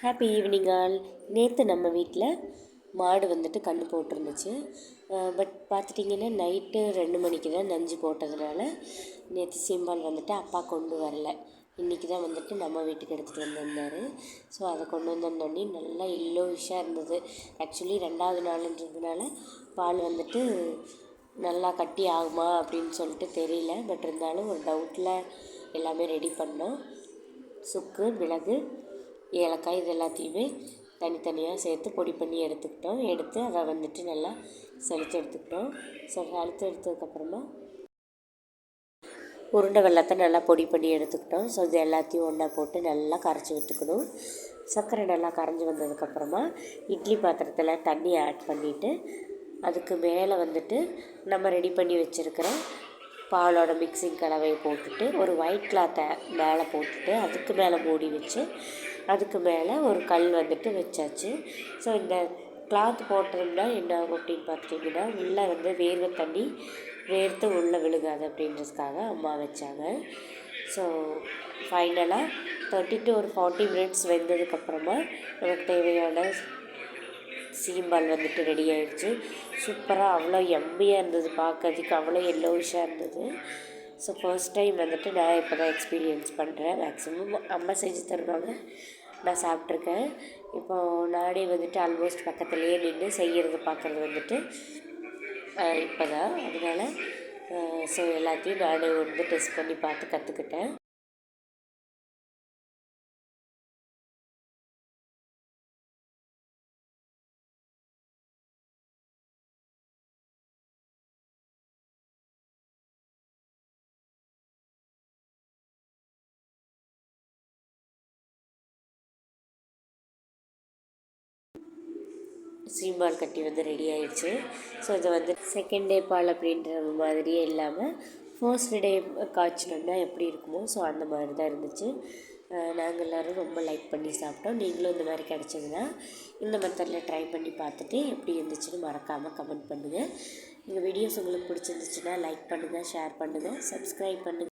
Happy evening all நேற்று நம்ம வீட்டில் மாடு வந்துட்டு கன்று போட்டிருந்துச்சு. பட் பார்த்துட்டிங்கன்னா நைட்டு ரெண்டு மணிக்கு தான் நஞ்சு போட்டதுனால நேற்று சீம்பால் வந்துட்டு அப்பா கொண்டு வரல. இன்றைக்கி தான் வந்துட்டு நம்ம வீட்டுக்கு எடுத்துகிட்டு வந்திருந்தார். ஸோ அதை கொண்டு வந்திருந்தோடனே நல்லா இல்லோவிஷாக இருந்தது. ஆக்சுவலி ரெண்டாவது நாளுன்றதுனால பால் வந்துட்டு நல்லா கட்டி ஆகுமா அப்படின்னு சொல்லிட்டு தெரியல. பட் இருந்தாலும் ஒரு டவுட்டில் எல்லாமே ரெடி பண்ணோம். சுக்கு மிளகு ஏலக்காய் இது எல்லாத்தையுமே தனித்தனியாக சேர்த்து பொடி பண்ணி எடுத்துக்கிட்டோம். எடுத்து அதை வந்துட்டு நல்லா செலுத்து எடுத்துக்கிட்டோம். செலுத்து எடுத்ததுக்கப்புறமா உருண்டை வெள்ளத்தை நல்லா பொடி பண்ணி எடுத்துக்கிட்டோம். ஸோ இது எல்லாத்தையும் ஒன்றா போட்டு நல்லா கரைச்சி விட்டுக்கணும். சர்க்கரை நல்லா கரைஞ்சி வந்ததுக்கப்புறமா இட்லி பாத்திரத்தில் தண்ணி ஆட் பண்ணிவிட்டு அதுக்கு மேலே வந்துட்டு நம்ம ரெடி பண்ணி வச்சுருக்கிற பாலோட மிக்சிங் கலவையை போட்டுட்டு ஒரு ஒயிட் கிளாத்தை மேலே போட்டுட்டு அதுக்கு மேலே மூடி வச்சு அதுக்கு மேலே ஒரு கல் வந்துட்டு வச்சாச்சு. ஸோ இந்த கிளாத் போட்டிருந்தால் என்ன ஆகும் அப்படின்னு பார்த்துட்டிங்கன்னா உள்ளே வந்து வேர்வை தண்ணி வேர்த்து உள்ளே விழுகாது அப்படின்றதுக்காக அம்மா வச்சாங்க. ஸோ ஃபைனலாக தேர்ட்டி டு ஒரு ஃபார்ட்டி மினிட்ஸ் வெந்ததுக்கப்புறமா நமக்கு தேவையான சீம்பால் வந்துட்டு ரெடி ஆகிடுச்சு சூப்பராக அவ்வளோ எம்மியாக இருந்தது பார்க்கறதுக்கு. அவ்வளோ எல்லோவிஷாக இருந்தது. ஸோ ஃபர்ஸ்ட் டைம் வந்துட்டு நான் இப்போ தான் எக்ஸ்பீரியன்ஸ் பண்ணுறேன் மேக்ஸிமம் அம்மா செஞ்சு தருவாங்க. நான் சாப்பிட்ருக்கேன். இப்போது நானே வந்துட்டு ஆல்மோஸ்ட் பக்கத்துலேயே நின்று செய்கிறது பார்க்குறது வந்துட்டு இப்போ தான் அதனால் ஸோ எல்லாத்தையும் நானே வந்து டெஸ்ட் பண்ணி பார்த்து கற்றுக்கிட்டேன் சீம்பால் கட்டி வந்து ரெடி ஆயிடுச்சு. ஸோ இது வந்து செகண்ட் டே பால் அப்படின்ற மாதிரியே இல்லாமல் ஃபர்ஸ்ட் டே காய்ச்சினோம்னா எப்படி இருக்குமோ ஸோ அந்த மாதிரி தான் இருந்துச்சு. நாங்கள் எல்லோரும் ரொம்ப லைக் பண்ணி சாப்பிட்டோம். நீங்களும் இந்த மாதிரி கிடச்சதுன்னா இந்த மெத்தடில் ட்ரை பண்ணி பார்த்துட்டு எப்படி இருந்துச்சுன்னு மறக்காமல் கமெண்ட் பண்ணுங்கள் எங்கள் வீடியோஸ் உங்களுக்கு பிடிச்சிருந்துச்சுன்னா லைக் பண்ணுங்கள் ஷேர் பண்ணுங்கள் சப்ஸ்கிரைப் பண்ணுங்கள்